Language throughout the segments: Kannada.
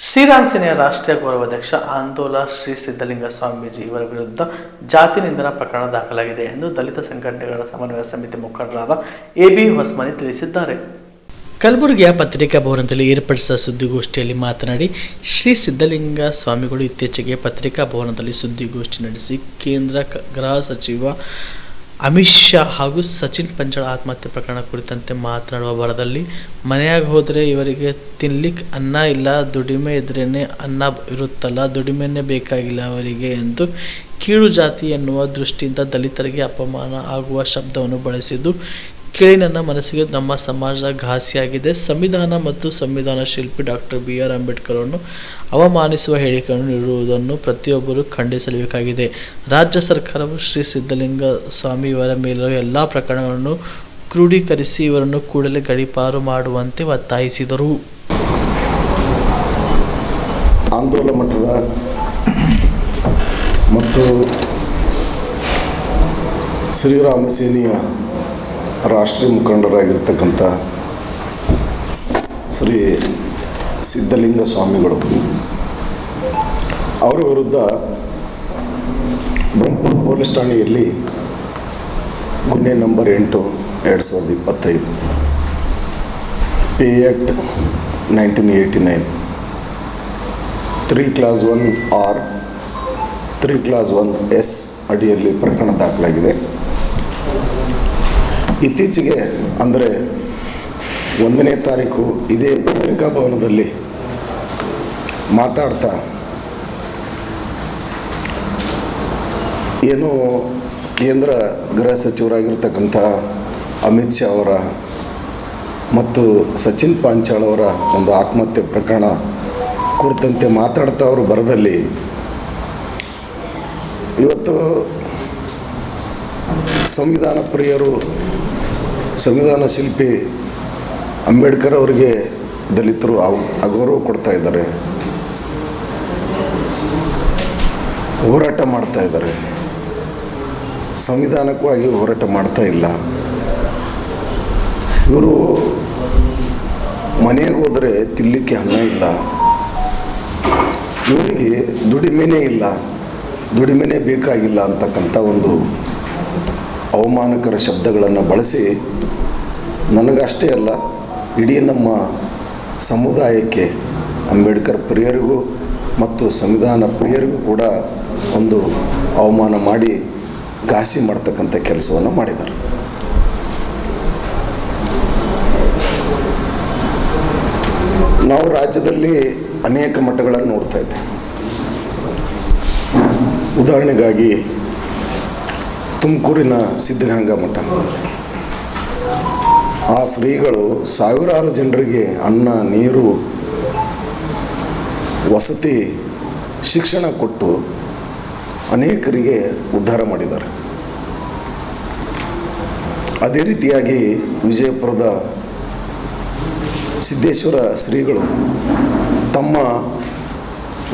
ಶ್ರೀರಾಮ್ ಸೇನೆಯ ರಾಷ್ಟ್ರೀಯ ಗೌರವಾಧ್ಯಕ್ಷ ಆಂದೋಲ ಶ್ರೀ ಸಿದ್ಧಲಿಂಗ ಸ್ವಾಮೀಜಿ ಇವರ ವಿರುದ್ಧ ಜಾತಿ ನಿಂದನ ಪ್ರಕರಣ ದಾಖಲಾಗಿದೆ ಎಂದು ದಲಿತ ಸಂಘಟನೆಗಳ ಸಮನ್ವಯ ಸಮಿತಿ ಮುಖಂಡರಾದ ಎ ಬಿ ಹೊಸ್ಮನಿ ತಿಳಿಸಿದ್ದಾರೆ. ಕಲಬುರಗಿಯ ಪತ್ರಿಕಾ ಭವನದಲ್ಲಿ ಏರ್ಪಡಿಸಿದ ಸುದ್ದಿಗೋಷ್ಠಿಯಲ್ಲಿ ಮಾತನಾಡಿ, ಶ್ರೀ ಸಿದ್ಧಲಿಂಗ ಸ್ವಾಮಿಗಳು ಇತ್ತೀಚೆಗೆ ಪತ್ರಿಕಾ ಭವನದಲ್ಲಿ ಸುದ್ದಿಗೋಷ್ಠಿ ನಡೆಸಿ ಕೇಂದ್ರ ಗೃಹ ಸಚಿವ ಅಮಿತ್ ಶಾ ಹಾಗೂ ಸಚಿನ್ ಪಂಜಾಳ ಆತ್ಮಹತ್ಯೆ ಪ್ರಕರಣ ಕುರಿತಂತೆ ಮಾತನಾಡುವ ವಾರದಲ್ಲಿ ಮನೆಯಾಗ ಹೋದರೆ ಇವರಿಗೆ ತಿನ್ಲಿಕ್ಕೆ ಅನ್ನ ಇಲ್ಲ, ದುಡಿಮೆ ಇದ್ರೇ ಅನ್ನ ಇರುತ್ತಲ್ಲ, ದುಡಿಮೆನೇ ಬೇಕಾಗಿಲ್ಲ ಅವರಿಗೆ ಎಂದು ಕೀಳು ಜಾತಿ ಎನ್ನುವ ದೃಷ್ಟಿಯಿಂದ ದಲಿತರಿಗೆ ಅಪಮಾನ ಆಗುವ ಶಬ್ದವನ್ನು ಬಳಸಿದ್ದು ಕೇಳಿ ನನ್ನ ಮನಸ್ಸಿಗೆ ನಮ್ಮ ಸಮಾಜ ಘಾಸಿಯಾಗಿದೆ. ಸಂವಿಧಾನ ಮತ್ತು ಸಂವಿಧಾನ ಶಿಲ್ಪಿ ಡಾಕ್ಟರ್ ಬಿ ಆರ್ ಅಂಬೇಡ್ಕರ್ ಅವರನ್ನು ಅವಮಾನಿಸುವ ಹೇಳಿಕೆಯನ್ನು ನೀಡುವುದನ್ನು ಪ್ರತಿಯೊಬ್ಬರು ಖಂಡಿಸಬೇಕಾಗಿದೆ ರಾಜ್ಯ ಸರ್ಕಾರವು ಶ್ರೀ ಸಿದ್ಧಲಿಂಗ ಸ್ವಾಮಿ ಇವರ ಮೇಲಿರುವ ಎಲ್ಲ ಪ್ರಕರಣಗಳನ್ನು ಕ್ರೋಢೀಕರಿಸಿ ಇವರನ್ನು ಕೂಡಲೇ ಗಡಿಪಾರು ಮಾಡುವಂತೆ ಒತ್ತಾಯಿಸಿದರು. ಆಂದೋಲನ ಮಠದ ಮತ್ತು ಶ್ರೀರಾಮ ಸೇನೆಯ ರಾಷ್ಟ್ರೀಯ ಮುಖಂಡರಾಗಿರ್ತಕ್ಕಂಥ ಶ್ರೀ ಸಿದ್ಧಲಿಂಗ ಸ್ವಾಮಿಗಳು, ಅವರ ವಿರುದ್ಧ ಬ್ರಹ್ಮಪುರ ಪೊಲೀಸ್ ಠಾಣೆಯಲ್ಲಿ ಗುನ್ನೆ ನಂಬರ್ ಎಂಟು, ಎರಡು ಸಾವಿರದ ಇಪ್ಪತ್ತೈದು pay act nineteen eighty nine three class one R three class one S ಅಡಿಯಲ್ಲಿ ಪ್ರಕರಣ ದಾಖಲಾಗಿದೆ. ಇತ್ತೀಚೆಗೆ ಅಂದರೆ ಒಂದನೇ ತಾರೀಕು ಇದೇ ಪತ್ರಿಕಾ ಭವನದಲ್ಲಿ ಮಾತಾಡ್ತಾ ಏನು ಕೇಂದ್ರ ಗೃಹ ಸಚಿವರಾಗಿರ್ತಕ್ಕಂಥ ಅಮಿತ್ ಶಾ ಅವರ ಮತ್ತು ಸಚಿನ್ ಪಾಂಚಾಳ್ ಅವರ ಒಂದು ಆತ್ಮಹತ್ಯೆ ಪ್ರಕರಣ ಕುರಿತಂತೆ ಮಾತಾಡ್ತಾ ಅವರು ಬರದಲ್ಲಿ ಇವತ್ತು ಸಂವಿಧಾನ ಪ್ರಿಯರು ಸಂವಿಧಾನ ಶಿಲ್ಪಿ ಅಂಬೇಡ್ಕರ್ ಅವರಿಗೆ ದಲಿತರು ಅಗೌರವ ಕೊಡ್ತಾ ಇದ್ದಾರೆ. ಹೋರಾಟ ಮಾಡ್ತಾ ಇದ್ದಾರೆ. ಸಂವಿಧಾನಕ್ಕೂ ಆಗಿ ಹೋರಾಟ ಮಾಡ್ತಾ ಇಲ್ಲ. ಇವರು ಮನೆಗೆ ಹೋದರೆ ತಿನ್ನಲಿಕ್ಕೆ ಅನ್ನ ಇಲ್ಲ. ಇವರಿಗೆ ದುಡಿಮೆನೇ ಇಲ್ಲ. ದುಡಿಮೆನೇ ಬೇಕಾಗಿಲ್ಲ ಅಂತಕ್ಕಂಥ ಒಂದು ಅವಮಾನಕರ ಶಬ್ದಗಳನ್ನು ಬಳಸಿ ನನಗಷ್ಟೇ ಅಲ್ಲ, ಇಡೀ ನಮ್ಮ ಸಮುದಾಯಕ್ಕೆ, ಅಂಬೇಡ್ಕರ್ ಪ್ರಿಯರಿಗೂ ಮತ್ತು ಸಂವಿಧಾನ ಪ್ರಿಯರಿಗೂ ಕೂಡ ಒಂದು ಅವಮಾನ ಮಾಡಿ ಘಾಸಿ ಮಾಡ್ತಕ್ಕಂಥ ಕೆಲಸವನ್ನು ಮಾಡಿದ್ದಾರೆ ನಾವು ರಾಜ್ಯದಲ್ಲಿ ಅನೇಕ ಮಠಗಳನ್ನು ನೋಡ್ತಾ ಇದ್ದೇವೆ. ಉದಾಹರಣೆಗಾಗಿ ತುಮಕೂರಿನ ಸಿದ್ಧಗಂಗಾ ಮಠ. ಆ ಶ್ರೀಗಳು ಸಾವಿರಾರು ಜನರಿಗೆ ಅನ್ನ, ನೀರು, ವಸತಿ, ಶಿಕ್ಷಣ ಕೊಟ್ಟು ಅನೇಕರಿಗೆ ಉದ್ಧಾರ ಮಾಡಿದ್ದಾರೆ. ಅದೇ ರೀತಿಯಾಗಿ ವಿಜಯಪುರದ ಸಿದ್ದೇಶ್ವರ ಶ್ರೀಗಳು ತಮ್ಮ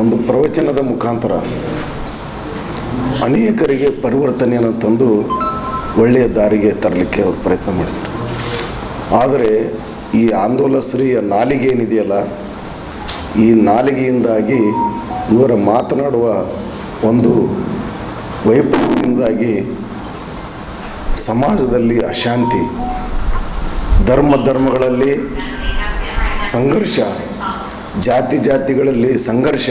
ಒಂದು ಪ್ರವಚನದ ಮುಖಾಂತರ ಅನೇಕರಿಗೆ ಪರಿವರ್ತನೆಯನ್ನು ತಂದು ಒಳ್ಳೆಯ ದಾರಿಗೆ ತರಲಿಕ್ಕೆ ಅವರು ಪ್ರಯತ್ನ ಮಾಡಿದರು. ಆದರೆ ಈ ಆಂದೋಲಶ್ರೀಯ ನಾಲಿಗೆ ಏನಿದೆಯಲ್ಲ, ಈ ನಾಲಿಗೆಯಿಂದಾಗಿ ಇವರ ಮಾತನಾಡುವ ಒಂದು ವೈಪರೀತ್ಯದಿಂದಾಗಿ ಸಮಾಜದಲ್ಲಿ ಅಶಾಂತಿ, ಧರ್ಮ ಧರ್ಮಗಳಲ್ಲಿ ಸಂಘರ್ಷ, ಜಾತಿ ಜಾತಿಗಳಲ್ಲಿ ಸಂಘರ್ಷ